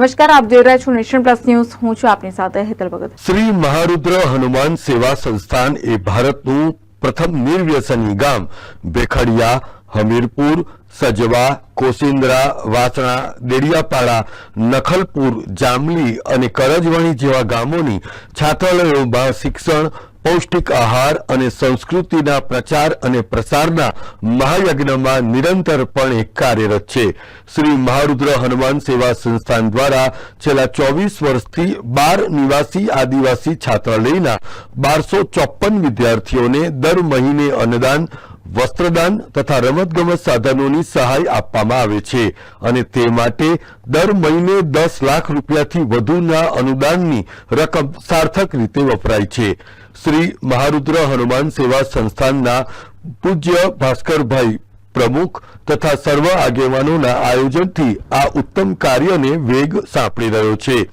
નમસ્કાર, આપ જોઈ રહ્યા છો નેશન પ્લસ ન્યૂઝ. હું છું આપની સાથે હેતલ ભગત. શ્રી મહારુદ્ર હનુમાન સેવા સંસ્થાન એ ભારતનું પ્રથમ નિર્વ્યસની ગામ. બેખડિયા હમીરપુર, સજવા કોસિંદ્રા વાસણા, દેડિયાપાડા, નખલપુર, જામલી અને કરજવણી જેવા ગામોની છાત્રાલયોમાં શિક્ષણ પૌષ્ટિક આહાર અને સંસ્કૃતિના પ્રચાર અને પ્રસારના મહાયજ્ઞમાં નિરંતરપણે કાર્યરત છે. શ્રી મહારુદ્ર હનુમાન સેવા સંસ્થાન દ્વારા છેલ્લા ચોવીસ વર્ષથી બાર નિવાસી આદિવાસી છાત્રાલયના બારસો ચોપન વિદ્યાર્થીઓને દર મહિને અન્નદાન વસ્ત્રદાન તથા રમતગમત સાધનોની સહાય આપવામાં આવે છે અને તે માટે દર મહિને દસ લાખ રૂપિયાથી વધુના અનુદાનની રકમ સાર્થક રીતે વપરાય છે. શ્રી મહારુદ્ર હનુમાન સેવા સંસ્થાનના પૂજ્ય ભાસ્કરભાઈ પ્રમુખ તથા સર્વ આગેવાનોના આયોજનથી આ ઉત્તમ કાર્યને વેગ સાંપડી રહ્યો છે.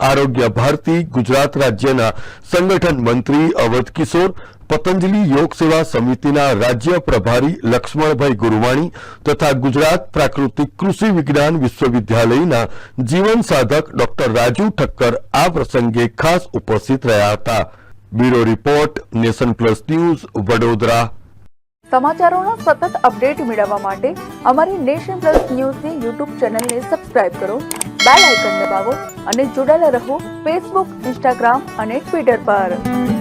આરોગ્ય ભારતી ગુજરાત રાજ્યના સંગઠન મંત્રી અવધ કિશોર પતંજલિ યોગ સેવા સમિતિના રાજ્ય પ્રભારી લક્ષ્મણભાઈ ગુરુવાણી તથા ગુજરાત પ્રાકૃતિક કૃષિ વિજ્ઞાન વિશ્વવિદ્યાલયના જીવન સાધક ડોક્ટર રાજુ ઠક્કર આ પ્રસંગે ખાસ ઉપસ્થિત રહ્યા હતા. Bureau report, nation plus news, Vadodara. સમાચારોના સતત અપડેટ મેળવવા માટે અમારી નેશન પ્લસ ન્યૂઝની યુટ્યુબ ચેનલને સબસ્ક્રાઇબ કરો, બેલ આઇકન દબાવો અને જોડાયેલા રહો ફેસબુક, ઇન્સ્ટાગ્રામ અને ટ્વિટર પર.